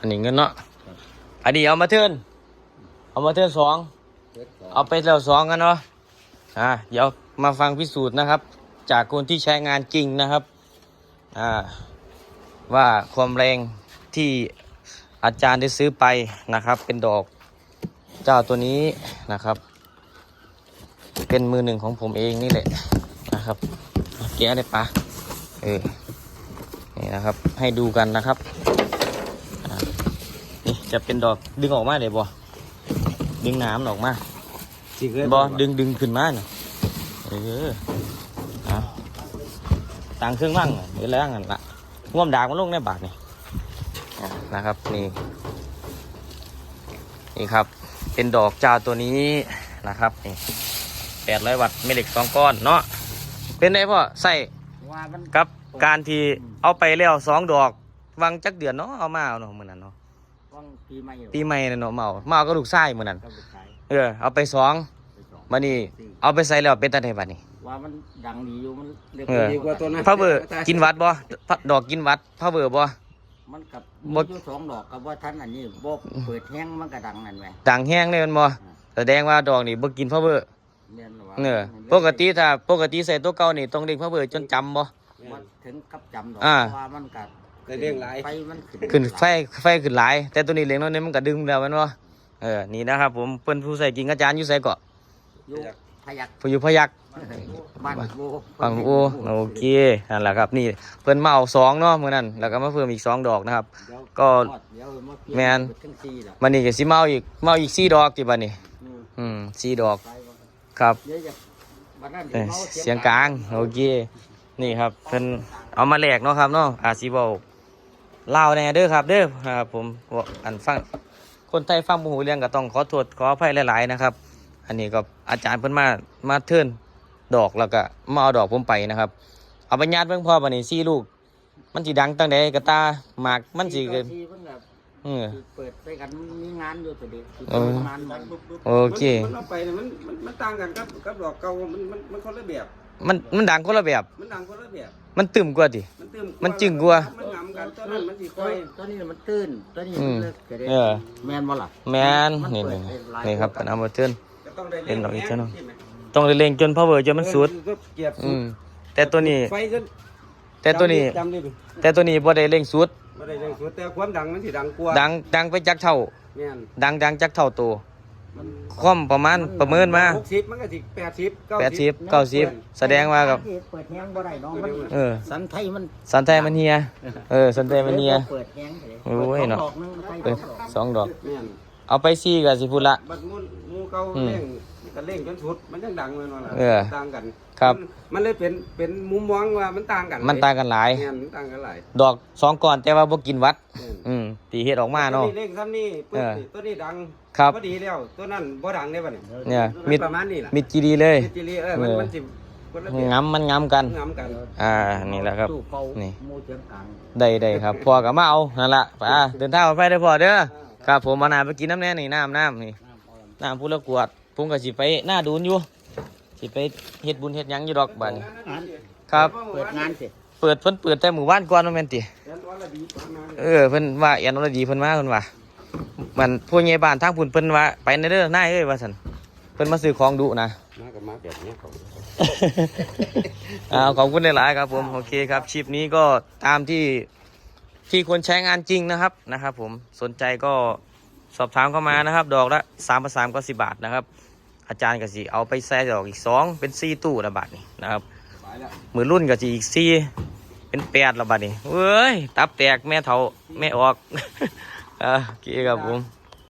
อันนี้เงินเนาะอันนี้เอามาเทิร์นเอามาเทิร์นสองเอาไปแล้วสองกันเนาะอ่าเดี๋ยวมาฟังพิสูจน์นะครับ จากคนที่ใช้งานจริงนะครับอ่าว่าความแรงที่อาจารย์ได้ซื้อไปนะครับ เป็นดอกเจ้าตัวนี้นะครับ เป็นมือหนึ่งของผมเองนี่แหละนะครับแกะได้ปะเออนี่นะครับให้ดูกันนะครับอ่า นี่จะเป็นดอกดึงออกมาเลยบ่ดึงน้ำออกมาสิเคยบอดึงดึงขึ้นมาน่ะเออเอาต่างเครื่องมั่งน่ะเดี๋ยวแล้วกันละง่วมดากมันลงในบาทนี่อะนะครับนี่นี่ครับ เป็นดอกจาวตัวนี้นะครับนี่แปดร้อยวัตต์ไม่เหล็กสองก้อนเนาะเป็นไงพ่อใส่ว่ามันกับการที่เอาไปแล้วสองดอกวางจักเดือนเนาะเอามาเอาเนาะมือนั้นเนาะ ว่างปีใหม่อยู่ปีใหม่น่ะเนาะมาเอามาเอาก็ลูกไส้มือนั้นก็ลูกชายเออเอาไปสองไปสองมานี่เอาไปใส่แล้วเป็นตาไดบัดนี้ว่ามันดังดีอยู่มันเรียกเออ ดีกว่าตัวนั้นพระเบอร์กินวัดบ่พระดอกกินวัดพระเบอร์บ่ มันกับบ่ มีอยู่สองดอกกับว่าท่านอันนี้บ่เปิดแห้งมันก็ดังนั่นแหละต่างแห้งเลยมันบ่แสดงว่าดอกนี่บ่กินพระเบอร์เรียนว่าเนอปกติถ้าปกติใส่ตัวเก่านี่ต้องเด้งพระเบอร์จนจำบ่ มันถึงกับจำดอกอ่าว่ามันกัด ได้เร่งหลาย ไฟมันขึ้นขึ้นไฟไฟขึ้นหลาย แต่ตัวนี้เล็กน้อยนี่มันก็ดึงแล้วแมันบ่เออนี่นะครับผมเพิ่นผู้ใส่กินอาจารย์อยู่ไสเกาะอยู่พยักผู้อยู่พยักบ้านโบบางโอโอเคนั่นแหละครับนี่เพิ่นมาเอาสองเนาะมื้อนั้นแล้วก็มาเพิ่มอีกสองดอกนะครับเดี๋ยวก็เดี๋ยวาเปลี่ยแม่นเปิดทั้งสี่ล่ะวันนี้ก็สิมาเอาอีกมาเอาอีก4ดอกติบัดนี้อืมอืม4ดอกไปว่าครับเดี๋ยวจะบัดนั้นเอ้ยมาเสียงกลางโอเคนี่ครับเพิ่นเอามาแลกเนาะครับเนาะอาซีบอ ลาวแน่เด้อครับ เด้อครับผมบอกอันฟังคนไทยฟังบ่ฮู้เรื่องก็ต้องขอโทษขออภัยหลาย ๆ นะครับ อันนี้ก็อาจารย์เพิ่นมามาเทิร์นดอกแล้วก็มาเอาดอกผมไปนะครับ เอาไปญาติเพิ่งพอบัดนี้สี่ลูก มันสิดังตั้งใดกระตาหมากมันสิเกิเกินนที่เพิ่งแบบเออเปิดไปกันมีงานอยู่ตัวเด็กเอองานใหม่โอเคมันเอาไปเนี่ยมันมันมันต่างกันครับกับดอกเก่ามันมันมันคนละแบบมันมันดังคนละแบบ มันดังคนละแบบ มันตึมกว่าติมันตื้มมันจึงกว่ามันงำ กันตัวนั้นมันสิคตัวอยตัวนี้มันตื้นตัวนี้อืมันมเลิกก็ได้เออ แมนบ่ล่ะแมนนี่นี่นี่ครับเป็นเอามาเทิร์นก็ต้องได้เป็นดอกอีกเท่านั้นใช่ไหมต้องเร่งจนพาวเวอร์จนมันสุดเออเกียบสุอืดมแต่ตัวนี้ ไฟจนแต่ตัวนี้ จำดิแต่ตัวนี้บ่ได้เร่งสุดบ่ได้เร่งสุดแต่ความดังมันสิดังกว่าดังดังไปจักเท่าแม่นดังดังจักเท่าตัวมัน คว่ำประมาณประเมินมาหกสิบมันก็สิแปดสิบแปดสิบเก้าสิบแสดงว่ากับเปิดแฮงบ่ได้น้องมันเออสันไทยมันสันไทยมันเฮียเออสันไทยมันเฮียเปิดแฮงเลยโอ้ยเนาะปิดสองดอกนึงไทยเออสองดอกแม่นเอาไปซี่กับสิพูดละบัดมูลหมูเก่าอืมเร่งก็เร่งจนสุดมันยังดังเลยนั่นล่ะเออต่างกันครับมันมันเลยเป็นเป็นมุมมองว่ามันต่างกัน มันต่างกันหลายแม่นมันต่างกันหลาย ดอกสองก่อนแต่ว่าบ่กินวัดแม่นอืม ตีเฮ็ดออกมาเนาะ ตัวเร่งซ้ำนี่ปึ๊บเออนี่ตัวนี้ดังครับพอดีแล้วตัวนั้นบ่ดังได้ป่ะเนี่ยเนี่ยมัมินดประมาณนี้ล่ะมิดจีดีเลย มิดจิลีเออมันเออ มันสิคนละแบบงํมันงํกัน งำกันอ่า นี่แหละครับ ตู้เป่านี่หมูเสียงกลางได้ได้ครับพอกับมาเอานั่นละไปอะเดินทางปลอดภัยได้อพอเด้อ ครับผมมาน้ำไปกินน้ำแน่นี่น้ำน้ำนี่ น้ำเอาลน้ำพูละกวดผมก็สิไปหน้าดูนอยู่สิไปเฮ็ดบุญเฮ็ดหยังอยู่ดอกบัดนี้ ครับำเปิดงานสิเปิดเพิ่นเปิดแต่หมู่บ้านก่อนว่าแม่นติ แอนวาลดีประมาณนี้เออเพิ่นว่าแอนอรดีเพิ่นมาเพิ่นว่ามันผู้ใหญ่บ้านทางพุ่นเพิ่นว่าไปในเด้อนายเอ้ยว่าซั่นเพิ่นมาซื้อของดุนะมากับมาแบบนี้เขาอ่าขอบคุณหลายๆครับผมโอเคครับคลิปนี้ก็ตามที่ที่คนใช้งานจริงนะครับนะครับ ผมสนใจก็สอบถามเข้ามานะครับ ดอกละสามพันสามก็สิบาทนะครับ อาจารย์ก็สิเอาไปแซ่ดอกอีกสองเป็นสี่ตู้ละบาทนี่นะครับไปแล้วมือรุ่นก็สิอีกสี่ เป็นแปดละบาทนี่เว้ย ตับแตกแม่เถาแม่ออก อ่าโอเคครับผม